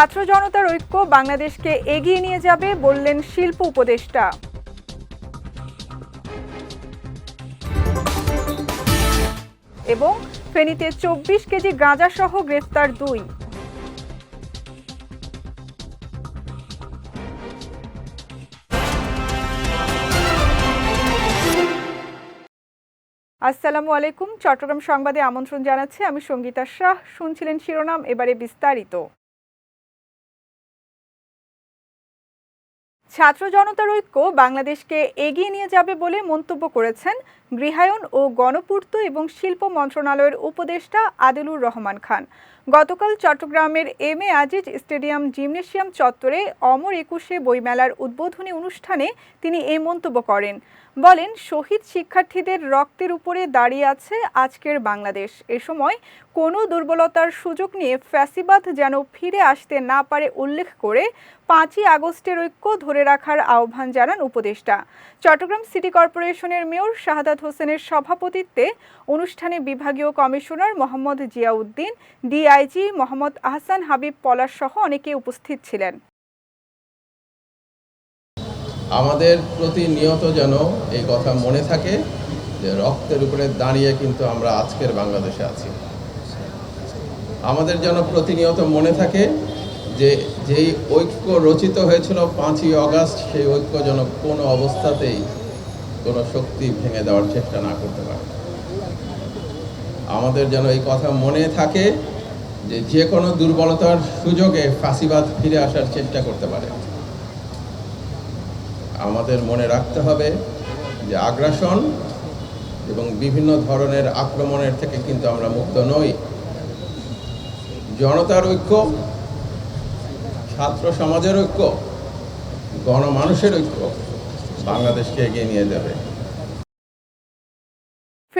ছাত্র জনতার ঐক্য বাংলাদেশকে এগিয়ে নিয়ে যাবে বললেন শিল্প উপদেষ্টা। এবং ফেনীতে চব্বিশ কেজি গাঁজা সহ গ্রেফতার দুই। আসসালামু আলাইকুম। চট্টগ্রাম সংবাদে আমন্ত্রণ জানাচ্ছি, আমি সঙ্গীতা শাহ। শুনছিলেন শিরোনাম, এবারে বিস্তারিত। ছাত্র জনতার ঐক্য বাংলাদেশকে এগিয়ে নিয়ে যাবে বলে মন্তব্য করেছেন গৃহায়ন ও গণপূর্ত এবং শিল্প মন্ত্রণালয়ের উপদেষ্টা আদিলুর রহমান খান। গতকাল চট্টগ্রামের M A Aziz stadium gymnasium চত্বরে অমর একুশে বইমেলার উদ্বোধনী অনুষ্ঠানে তিনি এই মন্তব্য করেন। বলেন, শহীদ শিক্ষার্থীদের রক্তের উপরে দাঁড়িয়ে আছে আজকের বাংলাদেশ। এ সময় কোনো দুর্বলতার সুযোগ নিয়ে ফ্যাসিবাদ যেন ফিরে আসতে না পারে উল্লেখ করে পাঁচই আগস্টের ঐক্য ধরে রাখার আহ্বান জানান উপদেষ্টা। চট্টগ্রাম সিটি কর্পোরেশনের মেয়র শাহাদাত হোসেনের সভাপতিত্বে অনুষ্ঠানে বিভাগীয় কমিশনার মোহাম্মদ জিয়াউদ্দিন ডিআইজি মোহাম্মদ আহসান হাবিব পলাশ সহ অনেকে উপস্থিত ছিলেন। আমাদের প্রতিনিয়ত যেন এই কথা মনে থাকে যে রক্তের উপরে দাঁড়িয়ে কিন্তু আমরা আজকের বাংলাদেশে আছি। আমাদের যেন প্রতিনিয়ত মনে থাকে যে যেই ঐক্য রচিত হয়েছিল পাঁচই অগাস্ট, সেই ঐক্য যেন কোনো অবস্থাতেই কোনো শক্তি ভেঙে দেওয়ার চেষ্টা না করতে পারে। আমাদের যেন এই কথা মনে থাকে যে যে কোনো দুর্বলতার সুযোগে ফাঁসিবাদ ফিরে আসার চেষ্টা করতে পারে। আমাদের মনে রাখতে হবে যে আগ্রাসন এবং বিভিন্ন ধরনের আক্রমণের থেকে কিন্তু আমরা মুক্ত নই। জনতার ঐক্য, ছাত্র সমাজের ঐক্য, গণমানুষের ঐক্য বাংলাদেশকে এগিয়ে নিয়ে যাবে।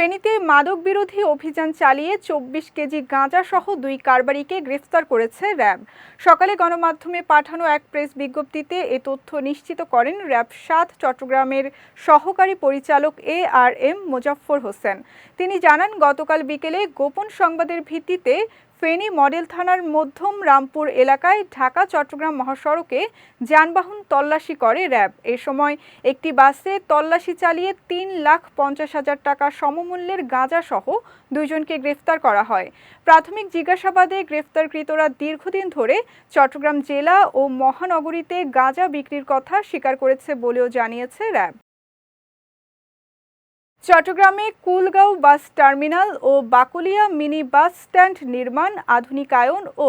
ফেনীতে মাদক বিরোধী অভিযান চালিয়ে চব্বিশ কেজি গাঁজা সহ দুই কারবারিকে গ্রেফতার করেছে র্যাব। সকালে গণমাধ্যমে পাঠানো এক প্রেস বিজ্ঞপ্তিতে এ তথ্য নিশ্চিত করেন র্যাব সাত চট্টগ্রামের সহকারী পরিচালক A R M Mozaffar Hossain. তিনি জানান, গতকাল বিকেলে গোপন সংবাদের ভিত্তিতে ফেনী মডেল থানার মধ্যম রামপুর এলাকায় ঢাকা, চট্টগ্রাম মহাসড়কে যানবাহন তল্লাশি করে র্যাব। এ সময় একটি বাসে তল্লাশি চালিয়ে তিন লাখ পঞ্চাশ হাজার টাকা সমমূল্যের গাঁজা সহ দুইজনকে গ্রেফতার করা হয়। প্রাথমিক জিজ্ঞাসাবাদে গ্রেফতারকৃতরা দীর্ঘদিন ধরে চট্টগ্রাম জেলা ও মহানগরীতে গাঁজা বিক্রির কথা স্বীকার করেছে বলেও জানিয়েছে র্যাব। চট্টগ্রামে কুলগাঁও বাস টার্মিনাল ও বাকুলিয়া মিনি বাস স্ট্যান্ড নির্মাণ আধুনিকায়ন ও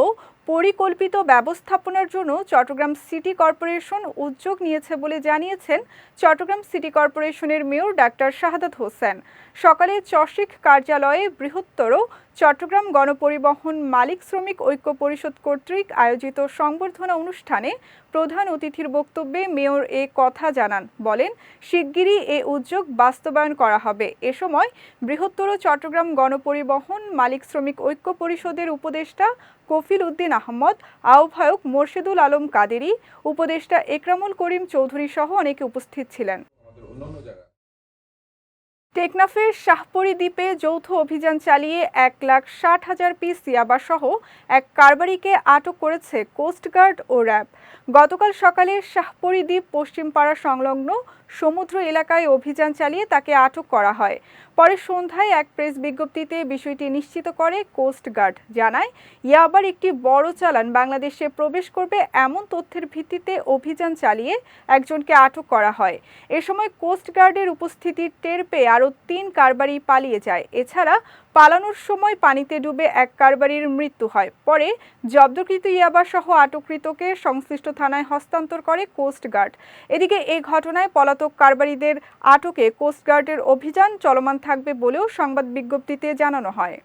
পরিকল্পিত ব্যবস্থাপনার জন্য চট্টগ্রাম সিটি কর্পোরেশন উদ্যোগ নিয়েছে বলে জানিয়েছেন চট্টগ্রাম সিটি কর্পোরেশনের মেয়র ডাক্তার শাহাদাত হোসেন। সকালে চশিক কার্যালয়ে বৃহত্তর চট্টগ্রাম গণপরিবহন মালিক শ্রমিক ঐক্য পরিষদ কর্তৃক আয়োজিত সংবর্ধনা অনুষ্ঠানে প্রধান অতিথির বক্তব্যে মেয়র এ কথা জানান, বলেন, শিগগিরই এ উদ্যোগ বাস্তবায়ন করা হবে। এ সময় বৃহত্তর চট্টগ্রাম গণপরিবহন মালিক শ্রমিক ঐক্য পরিষদের উপদেষ্টা কফিল উদ্দিন আহমদ আহ্বায়ক মোর্শেদুল আলম কাদেরি উপদেষ্টা একরামুল করিম চৌধুরী সহ অনেকে উপস্থিত ছিলেন। টেকনাফের শাহপরি দ্বীপে যৌথ অভিযান চালিয়ে এক লাখ ষাট হাজার পিস ইয়াবাসহ এক কারবারিকে আটক করেছে কোস্টগার্ড ও র্যাব। গতকাল সকালে শাহপরি দ্বীপ পশ্চিমপাড়া সংলগ্ন সমুদ্র এলাকায় অভিযান চালিয়ে তাকে আটক করা হয়। পরে সন্ধ্যায় এক প্রেস বিজ্ঞপ্তিতে বিষয়টি নিশ্চিত করে কোস্টগার্ড জানায়, ইয়াবার একটি বড় চালান বাংলাদেশে প্রবেশ করবে এমন তথ্যের ভিত্তিতে অভিযান চালিয়ে একজনকে আটক করা হয়। এ সময় কোস্টগার্ডের উপস্থিতি টের পেয়ে আরও তিন কারবারি পালিয়ে যায়। এছাড়া পালানোর সময় পানিতে ডুবে এক কারবারির মৃত্যু হয়। পরে জব্দকৃত ইয়াবাসহ আটককৃতকে সংশ্লিষ্ট থানায় হস্তান্তর করে কোস্টগার্ড এদিকে এ ঘটনায় পলাতক কারবারিদের আটকে কোস্টগার্ডের অভিযান চলমান থাকবে বলেও সংবাদ বিজ্ঞপ্তিতে জানানো হয়।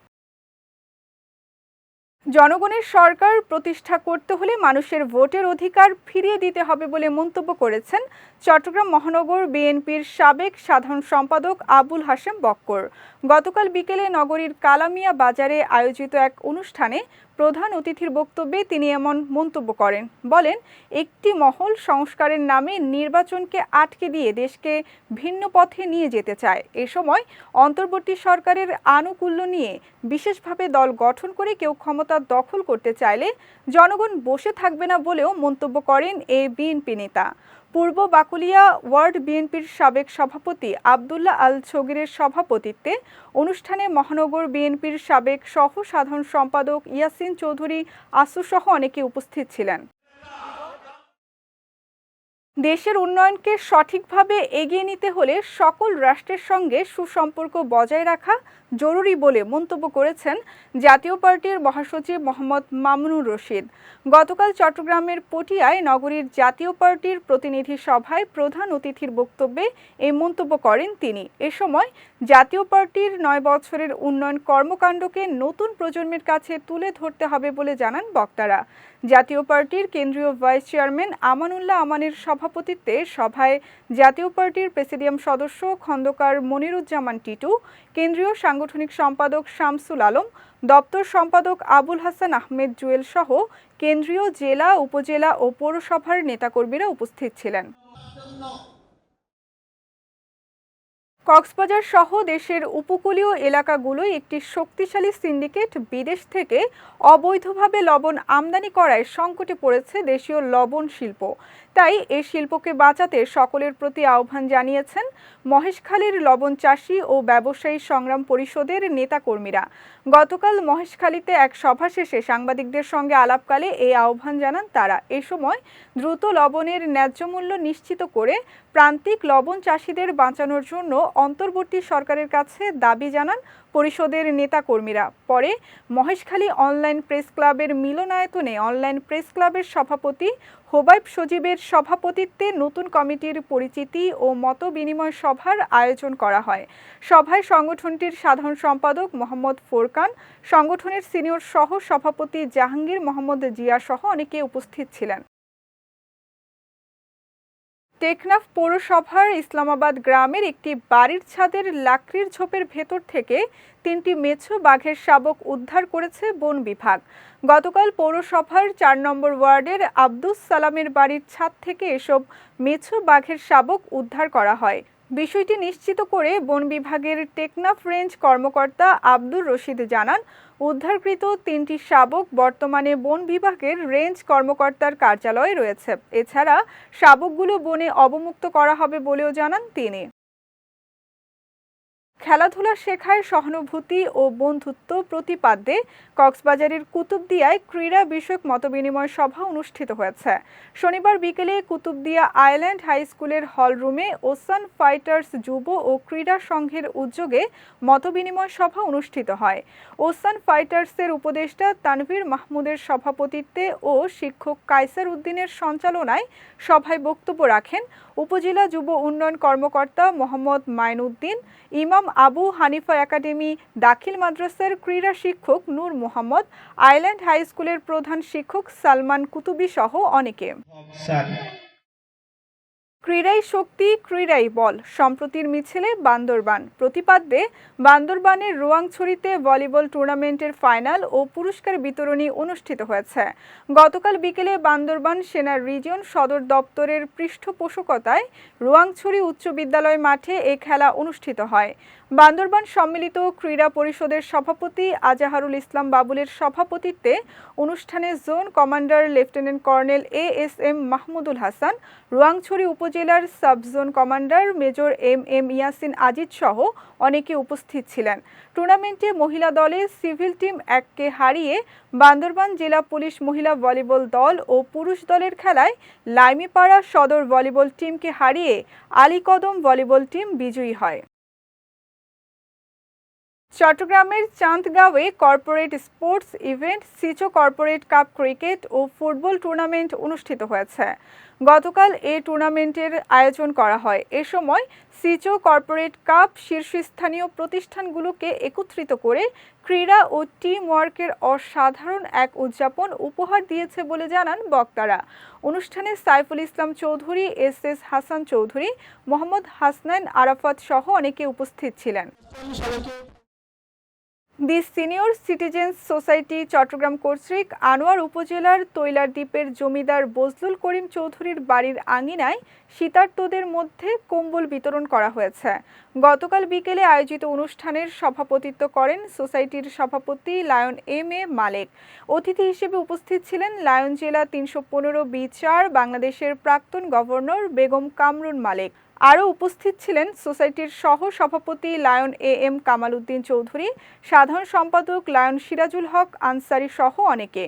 জনগণের সরকার প্রতিষ্ঠা করতে হলে মানুষের ভোটের অধিকার ফিরিয়ে দিতে হবে বলে মন্তব্য করেছেন চট্টগ্রাম মহানগর বিএনপির সাবেক সাধারণ সম্পাদক আবুল হাসেম বক্কর। গতকাল বিকেলে নগরীর কালামিয়া বাজারে আয়োজিত এক অনুষ্ঠানে প্রধান অতিথির বক্তব্যে তিনি এমন মন্তব্য করেন। বলেন, একটি মহল সংস্কারের নামে নির্বাচনকে আটকে দিয়ে দেশকে ভিন্ন পথে নিয়ে যেতে চায়। এ সময় অন্তর্বর্তী সরকারের আনুকূল্য নিয়ে বিশেষভাবে দল গঠন করে কেউ ক্ষমতা দখল করতে চাইলে জনগণ বসে থাকবে না বলেও মন্তব্য করেন এ বিএনপি নেতা। পূর্ব বাকুলিয়া ওয়ার্ড বিএনপির সাবেক সভাপতি আবদুল্লাহ আল ছগিরের সভাপতিত্বে অনুষ্ঠানে মহানগর বিএনপির সাবেক সহ সাধারণ সম্পাদক ইয়াসিন চৌধুরী আসুসহ অনেকে উপস্থিত ছিলেন। দেশের উন্নয়নকে সঠিকভাবে এগিয়ে নিতে হলে সকল রাষ্ট্রের সঙ্গে সুসম্পর্ক বজায় রাখা জরুরি বলে মন্তব্য করেছেন জাতীয় পার্টির মহাসচিব মোহাম্মদ মামুনুর রশিদ। গতকাল চট্টগ্রামের পটিয়ায় নগরীর জাতীয় পার্টির প্রতিনিধি সভায় প্রধান অতিথির বক্তব্যে এই মন্তব্য করেন তিনি। এ সময় জাতীয় পার্টির নয় বছরের উন্নয়ন কর্মকাণ্ডকে নতুন প্রজন্মের কাছে তুলে ধরতে হবে বলে জানান বক্তারা। জাতীয় পার্টির কেন্দ্রীয় ভাইস চেয়ারম্যান আমানুল্লাহ আমানের সভাপতিত্বে সভায় জাতীয় পার্টির প্রেসিডিয়াম সদস্য খন্দকার মনিরুজ্জামান টিটু, কেন্দ্রীয় সাংগঠনিক সম্পাদক শামসুল আলম, দপ্তর সম্পাদক আবুল হাসান আহমেদ জুয়েল সহ কেন্দ্রীয় জেলা, উপজেলা ও পৌরসভার নেতাকর্মীরা উপস্থিত ছিলেন। কক্সবাজার সহ দেশের উপকূলীয় এলাকাগুলোয় একটি শক্তিশালী সিন্ডিকেট বিদেশ থেকে অবৈধভাবে লবণ আমদানি করায় সংকটে পড়েছে দেশীয় লবণ শিল্প। তাই এই শিল্পকে বাঁচাতে সকলের প্রতি আহ্বান জানিয়েছেন মহেশখালীর লবণ চাষী ও ব্যবসায়ী সংগ্রাম পরিষদের নেতাকর্মীরা। গতকাল মহেশখালীতে এক সভা শেষে সাংবাদিকদের সঙ্গে আলাপকালে এই আহ্বান জানান তারা। এ সময় দ্রুত লবণের ন্যায্য মূল্য নিশ্চিত করে প্রান্তিক লবণ চাষিদের বাঁচানোর জন্য অন্তর্বর্তী সরকারের কাছে দাবি জানান পরিষদের নেতাকর্মীরা। পরে মহেশখালী অনলাইন প্রেস ক্লাবের মিলনায়তনে অনলাইন প্রেস ক্লাবের সভাপতি হোবাইব সজীবের সভাপতিত্বে নতুন কমিটির পরিচিতি ও মত বিনিময় সভার আয়োজন করা হয়। সভায় সংগঠনটির সাধারণ সম্পাদক মোহাম্মদ ফোরকান, সংগঠনের সিনিয়র সহ সভাপতি জাহাঙ্গীর মোহাম্মদ জিয়া সহ অনেকে উপস্থিত ছিলেন। টেকনাফ পৌরসভার ইসলামাবাদ গ্রামের একটি বাড়ির ছাদের লাকড়ির ঝোপের ভেতর থেকে তিনটি মেছো বাঘের শাবক উদ্ধার করেছে বন বিভাগ। গতকাল পৌরসভার চার নম্বর ওয়ার্ডের আব্দুস সালামের বাড়ির ছাদ থেকে এসব মেছো বাঘের শাবক উদ্ধার করা হয়। বিষয়টি নিশ্চিত করে বন বিভাগের টেকনাফ রেঞ্জ কর্মকর্তা আব্দুর রশিদ জানান, উদ্ধারকৃত তিনটি শাবক বর্তমানে বন বিভাগের রেঞ্জ কর্মকর্তার কার্যালয়ে রয়েছে। এছাড়া শাবকগুলো বনে অবমুক্ত করা হবে বলেও জানান তিনি। খেলাধুলা শেখায় সহানুভূতি ও বন্ধুত্ব প্রতিপাদ্যে কক্সবাজারের কুতুবদিয়ায় ক্রীড়া বিষয়ক মতবিনিময় সভা অনুষ্ঠিত হয়েছে। শনিবার বিকেলে কুতুবদিয়া আইল্যান্ড হাই স্কুলের হলরুমে ওসান ফাইটার্স যুব ও ক্রীড়া সংঘের উদ্যোগে মতবিনিময় সভা অনুষ্ঠিত হয়। ওসান ফাইটার্সের উপদেষ্টা তানভীর মাহমুদের সভাপতিত্বে ও শিক্ষক কাইসার উদ্দিনের সঞ্চালনায় সভায় বক্তব্য রাখেন উপজেলা যুব উন্নয়ন কর্মকর্তা মোহাম্মদ মাইনুদ্দিন, ইমাম আবু হানিফা একাডেমি দাখিল মাদ্রাসার ক্রীড়া শিক্ষক নূর মোহাম্মদ, আইল্যান্ড হাই স্কুলের প্রধান শিক্ষক সালমান কুতুবি সহ অনেকে। ক্রীড়াই শক্তি, ক্রীড়াই বল। সম্প্রতির মিছিলে বান্দরবান। প্রতিপাদ্যে বান্দরবানের রোয়াংছড়িতে ভলিবল টুর্নামেন্টের ফাইনাল ও পুরস্কার বিতরণী অনুষ্ঠিত হয়েছে। গতকাল বিকেলে বান্দরবান সেনার রিজিয়ন সদর দপ্তরের পৃষ্ঠপোষকতায় রোয়াংছড়ি উচ্চ বিদ্যালয় মাঠে এ খেলা অনুষ্ঠিত হয়। বান্দরবান সম্মিলিত ক্রীড়া পরিষদের সভাপতি আজাহারুল ইসলাম বাবুলের সভাপতিত্বে অনুষ্ঠানে zone commander lieutenant colonel A S M Mahmudul Hasan, Rowangchhari উপজেলার sub zone commander major M M Yasin Aziz সহ অনেকে উপস্থিত ছিলেন। টুর্নামেন্টে মহিলা দলে সিভিল টিম এককে হারিয়ে বান্দরবান জেলা পুলিশ মহিলা ভলিবল দল ও পুরুষ দলের খেলায় লাইমিপাড়া সদর ভলিবল টিমকে হারিয়ে আলীকদম ভলিবল টিম বিজয়ী হয়। চট্টগ্রামের চাঁদগাঁওয়ে কর্পোরেট স্পোর্টস ইভেন্ট সিচো কর্পোরেট কাপ ক্রিকেট ও ফুটবল টুর্নামেন্ট অনুষ্ঠিত হয়েছে। গতকাল এ টুর্নামেন্টের আয়োজন করা হয়। এ সময় সিচো কর্পোরেট কাপ শীর্ষস্থানীয় প্রতিষ্ঠানগুলোকে একত্রিত করে ক্রীড়া ও টিম ওয়ার্কের অসাধারণ এক উদযাপন উপহার দিয়েছে বলে জানান বক্তারা। অনুষ্ঠানে সাইফুল ইসলাম চৌধুরী, এস এস হাসান চৌধুরী, মোহাম্মদ হাসনাইন আরাফাত সহ অনেকে উপস্থিত ছিলেন। The senior citizens society, Chattogram কর্তৃক আনোয়ার উপজেলার তৈলার দ্বীপের জমিদার বজলুল করিম চৌধুরীর বাড়ির আঙিনায় শীতার্তদের মধ্যে কম্বল বিতরণ করা হয়েছে। গতকাল বিকেলে আয়োজিত অনুষ্ঠানের সভাপতিত্ব করেন সোসাইটির সভাপতি লায়ন এম এ মালেক। অতিথি হিসেবে উপস্থিত ছিলেন লায়ন জেলা তিনশো পনেরো বি চার, বাংলাদেশের প্রাক্তন গভর্নর বেগম কামরুন মালেক। আরও উপস্থিত ছিলেন সোসাইটির সহ সভাপতি lion A M Kamal Uddin Chowdhury, সাধারণ সম্পাদক লায়ন সিরাজুল হক, আনসারি সহ অনেকে।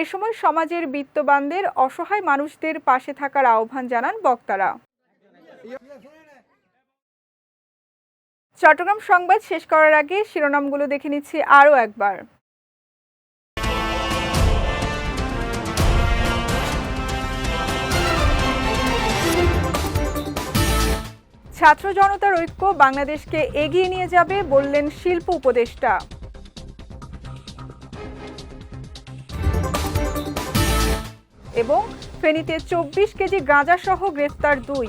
এ সময় সমাজের বিত্তবানদের অসহায় মানুষদের পাশে থাকার আহ্বান জানান বক্তারা। চট্টগ্রাম সংবাদ শেষ করার আগে শিরোনামগুলো দেখে নিচ্ছি আরও একবার। ছাত্র জনতার ঐক্য বাংলাদেশকে এগিয়ে নিয়ে যাবে বললেন শিল্প উপদেষ্টা। এবং ফেনীতে চব্বিশ কেজি গাঁজাসহ গ্রেফতার দুই।